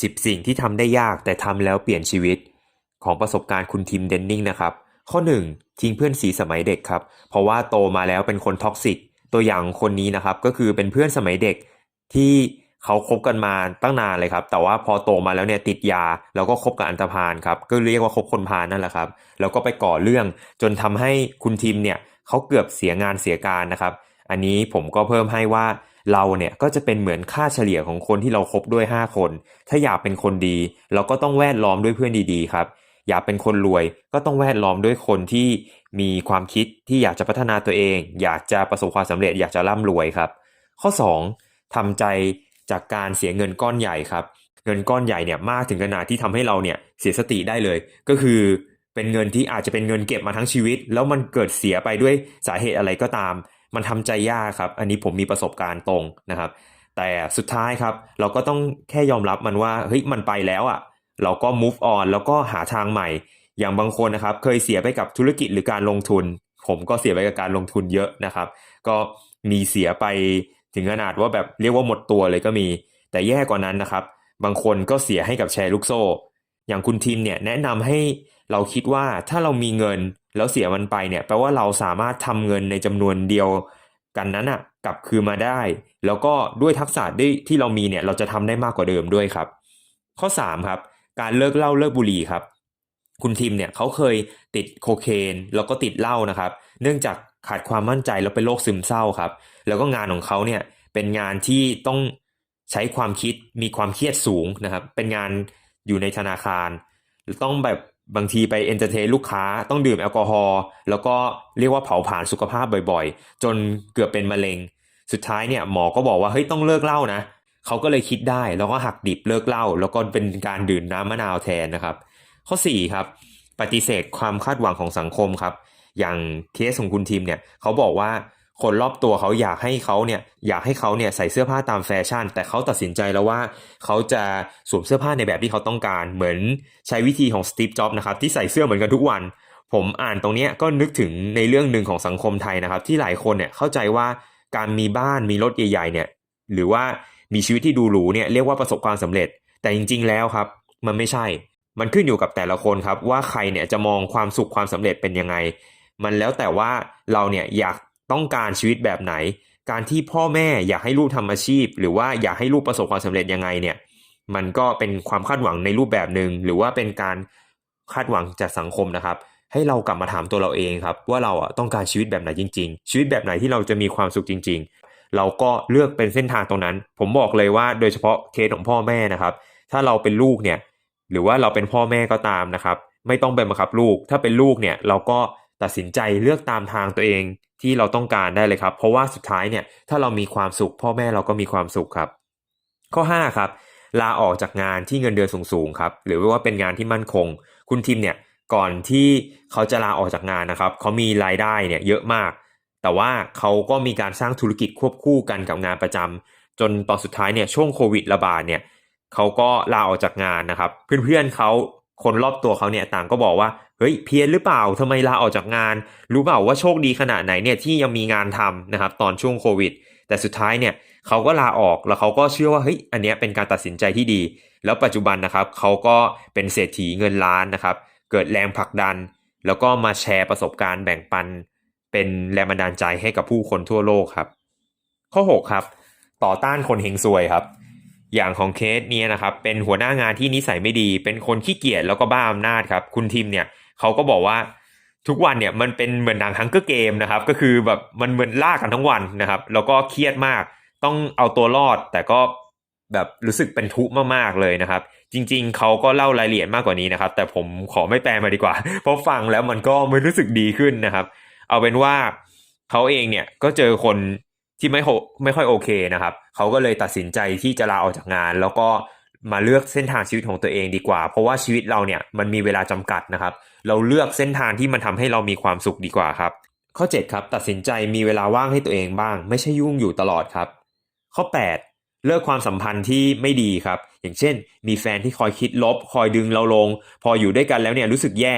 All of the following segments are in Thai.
10 สิ่งที่ทำได้ยากแต่ทำแล้วเปลี่ยนชีวิต ของประสบการณ์คุณทิมเดนนิงนะครับ ข้อ 1 ทิ้งเพื่อนสีสมัยเด็กครับ เพราะว่าโตมาแล้วเป็นคนท็อกซิกตัวอย่างคนนี้นะครับก็คือเป็นเพื่อนสมัยเด็กที่เขาคบกันมาตั้งนานเลยครับ แต่ว่าพอโตมาแล้วเนี่ยติดยา แล้วก็คบกับอันธพาลครับ ก็เรียกว่าคบคนพาลนั่นแหละครับ แล้วก็ไปก่อเรื่องจนทำให้คุณทิมเนี่ยเขาเกือบเสียงานเสียการนะครับ อันนี้ผมก็เพิ่มให้ว่า เราเนี่ยก็จะเป็นเหมือนค่าเฉลี่ยของคนที่เราคบด้วย 5 คน ถ้าอยากเป็นคนดี เราก็ต้องแวดล้อมด้วยเพื่อนดีๆครับ อยากเป็นคนรวยก็ต้องแวดล้อมด้วยคนที่มีความคิดที่อยากจะพัฒนาตัวเอง อยากจะประสบความสำเร็จอยากจะร่ำรวยครับ ข้อ 2ทำใจจากการเสียเงินก้อนใหญ่ครับ เงินก้อนใหญ่เนี่ยมากถึงขนาดที่ทำให้เราเนี่ยเสียสติได้เลย ก็คือเป็นเงินที่อาจจะเป็นเงินเก็บมาทั้งชีวิต แล้วมันเกิดเสียไปด้วยสาเหตุอะไรก็ตาม มันทำใจยากครับ อันนี้ผมมีประสบการณ์ตรงนะครับ แต่สุดท้ายครับ เราก็ต้องแค่ยอมรับมันว่าเฮ้ยมันไปแล้วอะ่ะ เราก็ move on แล้วก็หาทางใหม่ อย่างบางคนนะครับ เคยเสียไปกับธุรกิจหรือการลงทุน ผมก็เสียไปกับการลงทุนเยอะนะครับ ก็มีเสียไปถึงขนาดว่าแบบเรียกว่าหมดตัวเลยก็มี แต่แย่กว่านั้นนะครับ บางคนก็เสียให้กับแชร์ลูกโซ่ อย่างคุณทีมเนี่ยแนะนำให้ เราคิดว่าถ้าเรามีเงินแล้วเสียมันไปเนี่ยแปลว่าเราสามารถทำเงินในจำนวนเดียวกันนั้นอะกลับคืนมาได้ แล้วก็ด้วยทักษะด้ที่เรามีเนี่ยเราจะทำได้มากกว่าเดิมด้วยครับ ข้อ 3 ครับ การเลิกเหล้าเลิกบุหรี่ครับ คุณทีมเนี่ยเขาเคยติดโคเคนแล้วก็ติดเหล้านะครับ เนื่องจากขาดความมั่นใจแล้วเป็นโรคซึมเศร้าครับ แล้วก็งานของเขาเนี่ยเป็นงานที่ต้องใช้ความคิดมีความเครียดสูงนะครับ เป็นงานอยู่ในธนาคารต้องแบบ บางทีไปเอนเตอร์เทนลูกค้าต้องดื่มแอลกอฮอล์แล้วก็เรียกว่าเผาผลาญสุขภาพบ่อยๆ จนเกือบเป็นมะเร็ง สุดท้ายเนี่ยหมอก็บอกว่าเฮ้ยต้องเลิกเหล้านะเขาก็เลยคิดได้แล้วก็หักดิบเลิกเหล้าแล้วก็เป็นการดื่มน้ำมะนาวแทนนะครับ ข้อ 4 ครับ ปฏิเสธความคาดหวังของสังคมครับ อย่างเคสของคุณทีมเนี่ยเขาบอกว่า คนรอบตัวเขาอยากให้เขาเนี่ยอยากให้เขาเนี่ยใส่เสื้อผ้าตามแฟชั่น แต่เขาตัดสินใจแล้วว่าเขาจะสวมเสื้อผ้าในแบบที่เขาต้องการ เหมือนใช้วิธีของสตีฟจ็อบนะครับที่ใส่เสื้อเหมือนกันทุกวัน ผมอ่านตรงนี้ก็นึกถึงในเรื่องหนึ่งของสังคมไทยนะครับ ที่หลายคนเนี่ยเข้าใจว่าการมีบ้านมีรถใหญ่ๆเนี่ยหรือว่ามีชีวิตที่ดูหรูเนี่ยเรียกว่าประสบความสำเร็จ แต่จริง ๆ แล้วครับ มันไม่ใช่ มันขึ้นอยู่กับแต่ละคนครับ ว่าใครเนี่ยจะมองความสุขความสำเร็จเป็นยังไง มันแล้วแต่ว่าเราเนี่ยอยาก ต้องการชีวิตแบบไหน การที่พ่อแม่อยากให้ลูกทำอาชีพ หรือว่าอยากให้ลูกประสบความสำเร็จยังไงเนี่ยมันก็เป็นความคาดหวังในรูปแบบหนึ่งหรือว่าเป็นการคาดหวังจากสังคมนะครับ ให้เรากลับมาถามตัวเราเองครับ ว่าเราอะต้องการชีวิตแบบไหนจริง ๆ ชีวิตแบบไหนที่เราจะมีความสุขจริง ๆ เราก็เลือกเป็นเส้นทางตรงนั้น ผมบอกเลยว่าโดยเฉพาะเคสของพ่อแม่นะครับ ถ้าเราเป็นลูกเนี่ยหรือว่าเราเป็นพ่อแม่ก็ตามนะครับ ไม่ต้องไปบังคับลูก ถ้าเป็นลูกเนี่ยเราก็ตัดสินใจเลือกตามทางตัวเอง ที่เราต้องการได้เลยครับ เพราะว่าสุดท้ายเนี่ยถ้าเรามีความสุข พ่อแม่เราก็มีความสุขครับ ข้อ 5 ครับลาออกจากงานที่เงินเดือนสูงๆครับหรือว่าเป็นงานที่มั่นคง คุณทิมเนี่ยก่อนที่เขาจะลาออกจากงานนะครับเขามีรายได้เนี่ยเยอะมาก แต่ว่าเขาก็มีการสร้างธุรกิจควบคู่กันกับงานประจำจนตอนสุดท้ายเนี่ยช่วงโควิดระบาดเนี่ยเขาก็ลาออกจากงานนะครับ เพื่อนๆเขาคนรอบตัวเขาเนี่ยต่างก็บอกว่า เฮ้ยเพี้ยนหรือเปล่าทำไมลาออกจากงาน รู้เปล่าว่าโชคดีขนาดไหนเนี่ยที่ยังมีงานทำนะครับตอนช่วงโควิด แต่สุดท้ายเนี่ยเขาก็ลาออกแล้วเขาก็เชื่อว่าเฮ้ยอันเนี้ยเป็นการตัดสินใจที่ดี แล้วปัจจุบันนะครับเขาก็เป็นเศรษฐีเงินล้านนะครับ เกิดแรงผลักดัน แล้วก็มาแชร์ประสบการณ์แบ่งปัน เป็นแรงบันดาลใจให้กับผู้คนทั่วโลกครับ ข้อ 6 ครับ ต่อต้านคนเฮงซวยครับอย่างของเคสนี้นะครับเป็นหัวหน้างานที่นิสัยไม่ดี เป็นคนขี้เกียจแล้วก็บ้าอำนาจครับ คุณทิมเนี่ย เขาก็บอกว่าทุกวันเนี่ยมันเป็นเหมือนหนังฮังเกอร์เกมนะครับ ก็คือแบบมันเหมือนล่ากันทั้งวันนะครับ แล้วก็เครียดมาก ต้องเอาตัวรอดแต่ก็แบบรู้สึกเป็นทุกข์มากๆเลยนะครับ จริง ๆเขาก็เล่ารายละเอียดมากกว่านี้นะครับ แต่ผมขอไม่แปลมาดีกว่า เพราะฟังแล้วมันก็ไม่รู้สึกดีขึ้นนะครับ เอาเป็นว่าเขาเองเนี่ยก็เจอคนที่ไม่ไม่ค่อยโอเคนะครับเขาก็เลยตัดสินใจที่จะลาออกจากงาน แล้วก็มาเลือกเส้นทางชีวิตของตัวเองดีกว่า เพราะว่าชีวิตเราเนี่ยมันมีเวลาจำกัดนะครับ เราเลือกเส้นทางที่มันทำให้เรามีความสุขดีกว่าครับ ข้อ 7 ครับ ตัดสินใจมีเวลาว่างให้ตัวเองบ้าง ไม่ใช่ยุ่งอยู่ตลอดครับ ข้อ 8 เลิกความสัมพันธ์ที่ไม่ดีครับ อย่างเช่น มีแฟนที่คอยคิดลบ คอยดึงเราลง พออยู่ด้วยกันแล้วเนี่ยรู้สึกแย่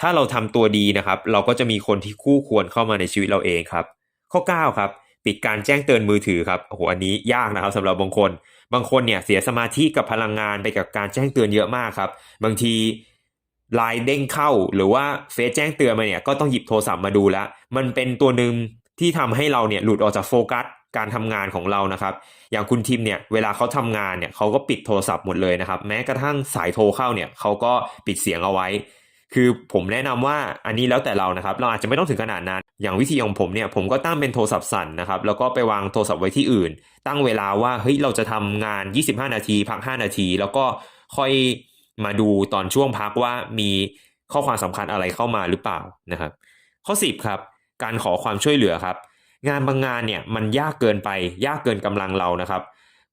ถ้าเราทำตัวดีนะครับ เราก็จะมีคนที่คู่ควรเข้ามาในชีวิตเราเองครับ ข้อ 9 ครับปิดการแจ้งเตือนมือถือครับโอ้โหอันนี้ยากนะครับสำหรับบางคน บางคนเนี่ยเสียสมาธิกับพลังงานไปกับการแจ้งเตือนเยอะมากครับ บางที ไลน์เด้งเข้าหรือว่าเฟซแจ้งเตือนมาเนี่ยก็ต้องหยิบโทรศัพท์มาดูแล้ว มันเป็นตัวหนึ่งที่ทำให้เราเนี่ยหลุดออกจากโฟกัสการทำงานของเรานะครับ อย่างคุณทิมเนี่ยเวลาเขาทำงานเนี่ยเขาก็ปิดโทรศัพท์หมดเลยนะครับ แม้กระทั่งสายโทรเข้าเนี่ยเขาก็ปิดเสียงเอาไว้ คือผมแนะนำว่าอันนี้แล้วแต่เรานะครับ เราอาจจะไม่ต้องถึงขนาดนั้น อย่างวิธีของผมเนี่ยผมก็ตั้งเป็นโทรศัพท์สั่นนะครับ แล้วก็ไปวางโทรศัพท์ไว้ที่อื่น ตั้งเวลาว่าเฮ้ยเราจะทำงาน 25 นาที พัก 5 นาที แล้วก็ค่อย มาดูตอนช่วงพักว่ามีข้อความสำคัญอะไรเข้ามาหรือเปล่านะครับ ข้อ 10 ครับ การขอความช่วยเหลือครับ งานบางงานเนี่ยมันยากเกินไปยากเกินกำลังเรานะครับ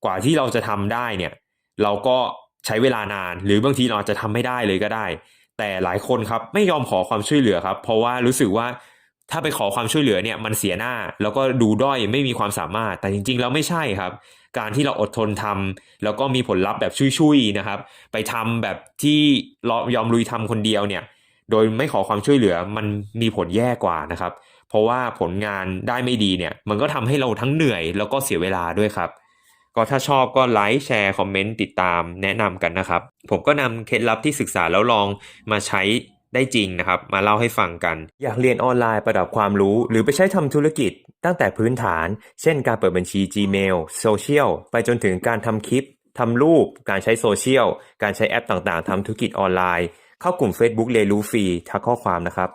กว่าที่เราจะทำได้เนี่ยเราก็ใช้เวลานาน หรือบางทีเราจจะทำไม่ได้เลยก็ได้ แต่หลายคนครับไม่ยอมขอความช่วยเหลือครับ เพราะว่ารู้สึกว่า ถ้าไปขอความช่วยเหลือเนี่ยมันเสียหน้า แล้วก็ดูด้อยไม่มีความสามารถ แต่จริงๆแล้วไม่ใช่ครับ การที่เราอดทนทำแล้วก็มีผลลัพธ์แบบชุยๆนะครับ ไปทำแบบที่เรายอมลุยทำคนเดียวเนี่ย โดยไม่ขอความช่วยเหลือมันมีผลแย่กว่านะครับ เพราะว่าผลงานได้ไม่ดีเนี่ย มันก็ทำให้เราทั้งเหนื่อย แล้วก็เสียเวลาด้วยครับ ก็ถ้าชอบก็ไลค์แชร์คอมเมนต์ติดตามแนะนำกันนะครับ ผมก็นำเคล็ดลับที่ศึกษาแล้วลองมาใช้ ได้จริงนะครับ มาเล่าให้ฟังกัน อยากเรียนออนไลน์ประดับความรู้ หรือไปใช้ทำธุรกิจตั้งแต่พื้นฐาน เช่นการเปิดบัญชี Gmail โซเชียลไปจนถึงการทำคลิปทำรูป การใช้โซเชียล การใช้แอปต่างๆทำธุรกิจออนไลน์ เข้ากลุ่ม Facebook เรียนรู้ฟรีทักข้อความนะครับ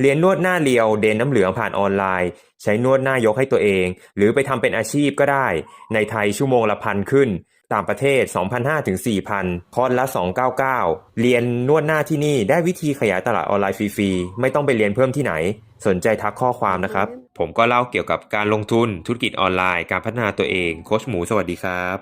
เรียนนวดหน้าเรียวเดนน้ำเหลืองผ่านออนไลน์ ใช้นวดหน้ายกให้ตัวเอง หรือไปทำเป็นอาชีพก็ได้ ในไทยชั่วโมงละพันขึ้น ต่างประเทศ 2,500 ถึง 4,000 คอร์สละ 299 เรียนนวดหน้าที่นี่ได้วิธีขยายตลาดออนไลน์ฟรีๆ ไม่ต้องไปเรียนเพิ่มที่ไหน สนใจทักข้อความนะครับ ผมก็เล่าเกี่ยวกับการลงทุนธุรกิจออนไลน์ การพัฒนาตัวเอง โค้ชหมูสวัสดีครับ